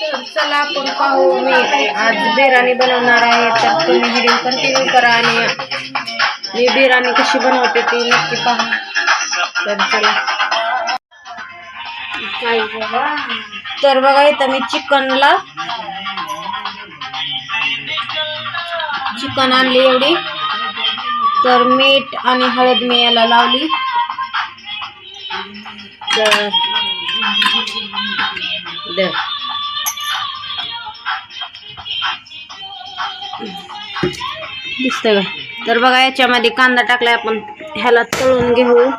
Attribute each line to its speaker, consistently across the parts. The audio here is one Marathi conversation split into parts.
Speaker 1: तर चला आपण पाहू मी आज बिर्याणी बनवणार आहे. तर तुम्ही व्हिडिओ कंटिन्यू करा आणि मी बिर्याणी कशी बनवते ती नक्की पाहा. तर चला. तर बघा इथं मी चिकनला चिकन आणली एवढी. तर मीठ आणि हळद मी याला लावली. तर दिसतंय का तर बघा याच्यामध्ये कांदा टाकलाय आपण. ह्याला तळून घेऊ.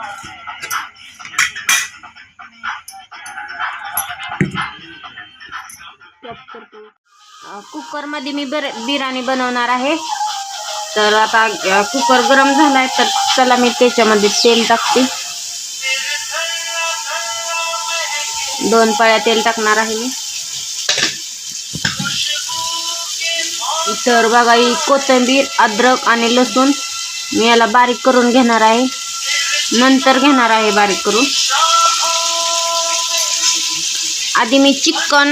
Speaker 1: कुकरमध्ये मी बर बिर्याणी बनवणार आहे. तर आता कुकर गरम झालाय तर चला मी त्याच्यामध्ये तेल टाकते. दोन पाळ्या तेल टाकणार आहे मी. तर बघा ही कोथिंबीर अद्रक आणि लसूण मी याला बारीक करून घेणार आहे. नंतर घेणार आहे बारीक करून. आधी मी चिकन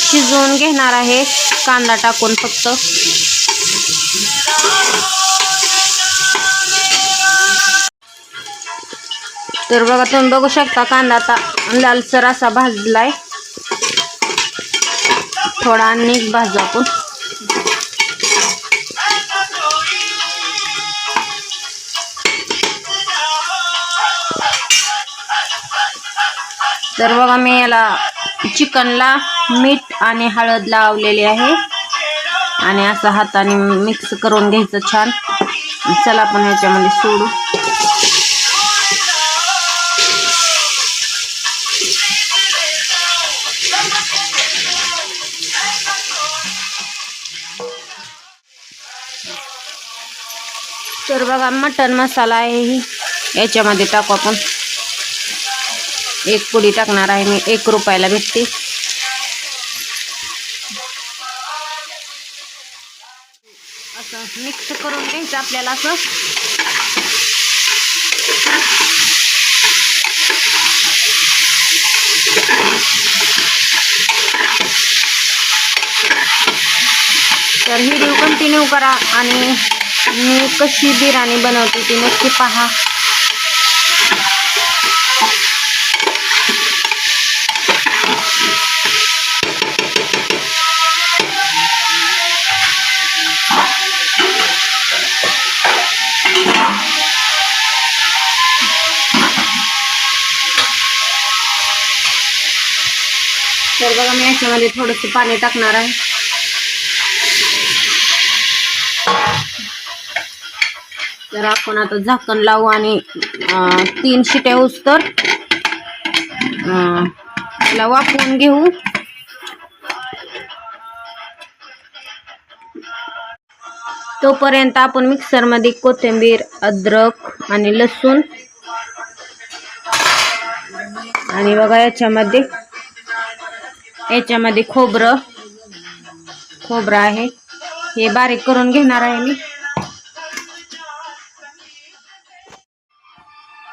Speaker 1: शिजवून घेणार आहे. कांदा टाकून फक्त. तर बघा तुम्ही बघू शकता कांदा आता लालसर असा भाजलाय. थोडा आणि भाजू आपण. तर बघा मी याला चिकनला मीठ आणि हळद लावलेली आहे. आणि असं हाताने मिक्स करून घ्यायचं छान. चला आपण ह्याच्यामध्ये सोडू. तर बघा मटन मसाला आहे ही. याच्यामध्ये टाकू आपण. एक पुडी टाकणार आहे मी. एक रुपयाला भेटते. असं मिक्स करून घ्यायचं आपल्याला असं. तर व्हिडिओ कंटिन्यू करा आणि मी कशी बिर्याणी बनवते ती नक्की पहा. तर बघा मी याच्यामध्ये थोडंसं पाणी टाकणार आहे. तर आपण आता झाकण लावू आणि तीन शिट्या होऊस तर वापरून त्याला घेऊ. तोपर्यंत आपण मिक्सरमध्ये कोथिंबीर अद्रक आणि लसूण आणि बघा याच्यामध्ये याच्यामध्ये खोबरं खोबरं आहे. हे बारीक करून घेणार आहे मी.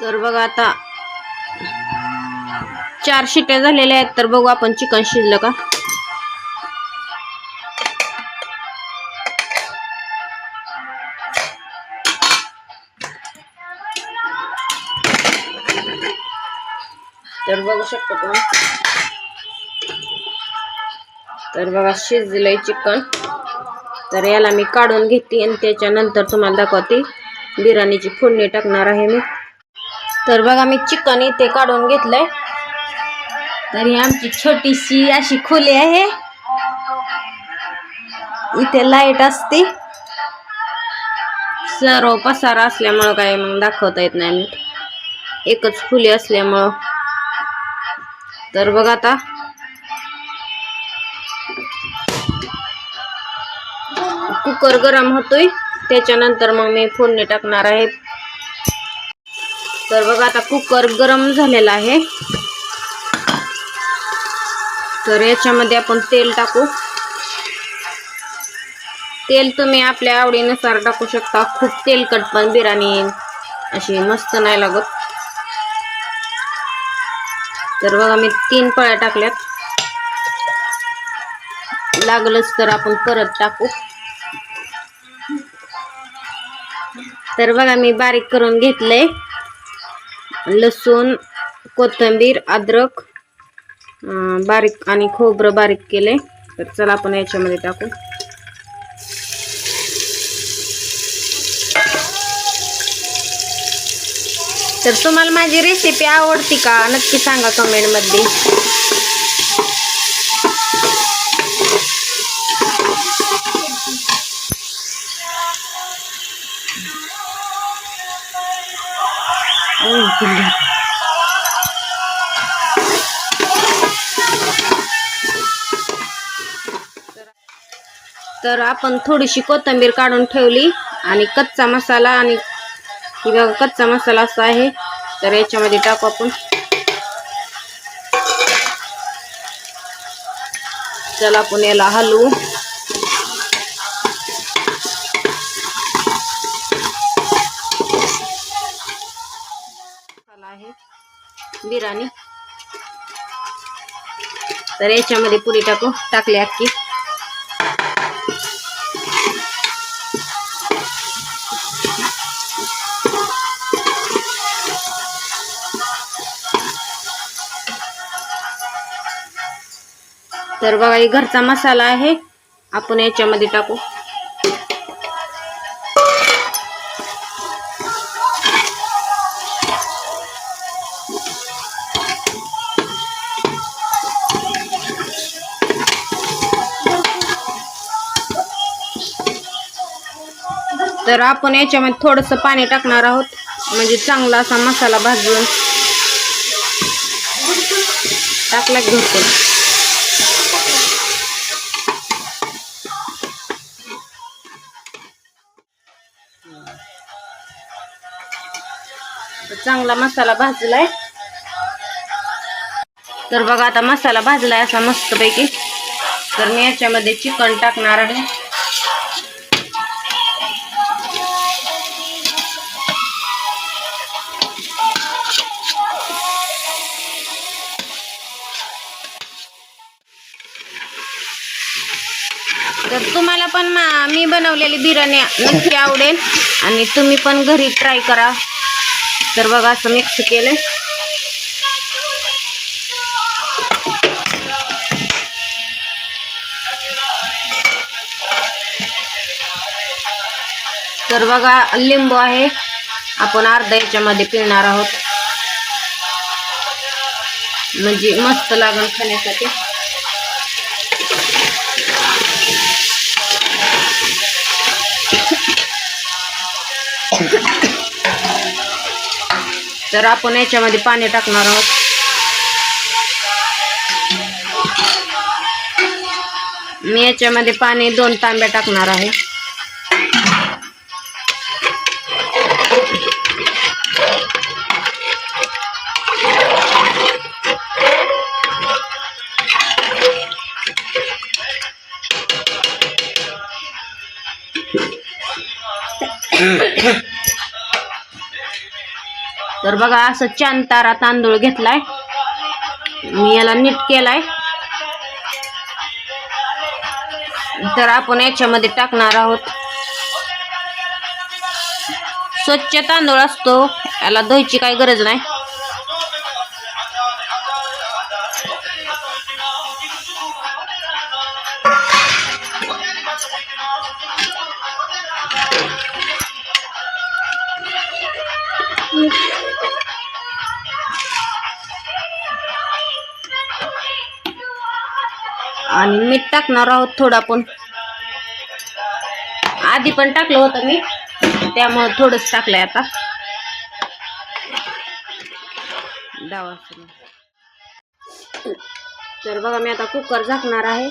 Speaker 1: तर बघा आता चार शिट्या झालेल्या आहेत तर बघू आपण चिकन शिजलं का? तर बघू शकता तुम्ही. तर बघा शिजलंय चिकन. तर याला मी काढून घेते आणि त्याच्यानंतर तुम्हाला दाखवते. बिर्याणीची फोडणी टाकणार आहे मी. तर बघा मी चिकन इथे काढून घेतलंय. तर ही आमची छोटीशी अशी खोली आहे. इथे लाइट असते. सर्व पसारा असल्यामुळं काय मग दाखवता येत नाही नीट. एकच खुली असल्यामुळं. तर बघा आता. कुकर गरम होतोय. त्याच्यानंतर मग मी फोडणी टाकणार आहे. तर बघा आता कुकर गरम झालेला आहे. तर याच्यामध्ये आपण तेल टाकू. तेल तुम्ही आपल्या आवडीनुसार टाकू शकता. खूप तेलकट पण बिर्याणी अशी मस्त नाही लागत. तर बघा मी तीन पळ्या टाकल्यात. लागलंच तर आपण परत टाकू. तर बघा मी बारीक करून घेतलंय. लसूण कोथिंबीर अद्रक बारीक आणि खोबरं बारीक केले. तर चला आपण याच्यामध्ये टाकू. तर तुम्हाला माझी रेसिपी आवडती का? नक्की सांगा कमेंटमध्ये तर आपण थोडीशी कोथिंबीर काढून ठेवली आणि कच्चा मसाला आणि ही बघा कच्चा मसाला असा आहे. तर याच्यामध्ये टाकू आपण. चला आपण याला हलवू. तर याच्यामध्ये पुरी टाकू टाकली अक्की तर बघा घरचा मसाला आहे. आपण याच्यामध्ये टाकू. तर आपण याच्यामध्ये थोडंसं पाणी टाकणार आहोत. म्हणजे चांगला असा मसाला भाजून. टाकला घेतो चांगला मसाला भाजलाय. तर बघा आता मसाला भाजलाय असा मस्तपैकी. तर मी याच्यामध्ये चिकन टाकणार आहे. तर तुम्हाला पण मा- मी बनवलेली बिर्याणी नक्की आवडेल. आणि तुम्ही पण घरी ट्राय करा. तर बघा असं मिक्स केलं तर बघा लिंबू आहे. आपण अर्धा याच्यामध्ये पिळणार आहोत. म्हणजे मस्त लागेल खाण्यासाठी. तर आपण याच्यामध्ये पाणी टाकणार आहोत. मी याच्यामध्ये पाणी दोन तांब्या टाकणार आहे. तर बघा असं चान तारा तांदूळ घेतलाय. मी याला नीट केलाय. तर आपण याच्यामध्ये टाकणार आहोत. स्वच्छ तांदूळ असतो. याला धुवायची काही गरज नाही. आणि मीठ टाकणार आहोत थोडं आपण. आधी पण टाकलं होतं मी त्यामुळं थोडंच टाकलंय आता. डावा तर बघा मी आता कुकर झाकणार आहे.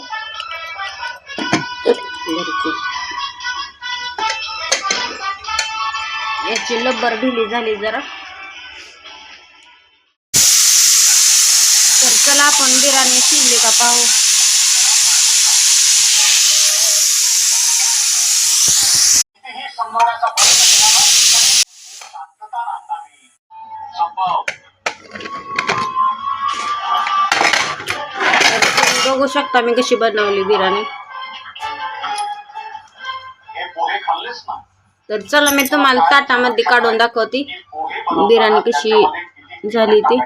Speaker 1: याची लब्बर ढिली झाली जरा. तर चला आपण बिर्याणी शिजली का पाहू. बघू शकता मी कशी बनवली बिर्याणी. तर चला मी तुम्हाला ताटामध्ये काढून दाखवते बिर्याणी कशी झाली ती.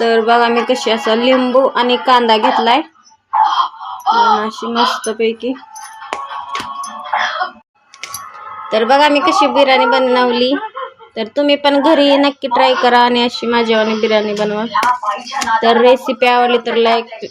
Speaker 1: तर बघा मी कशी असं लिंबू आणि कांदा घेतलाय. अशी मस्त पैकी तर बघा मी कशी बिर्याणी बनवली. तर तुम्ही पण घरी नक्की ट्राय करा आणि अशी माझ्यावानी बिर्याणी बनवा. तर रेसिपी आवडली तर लाईक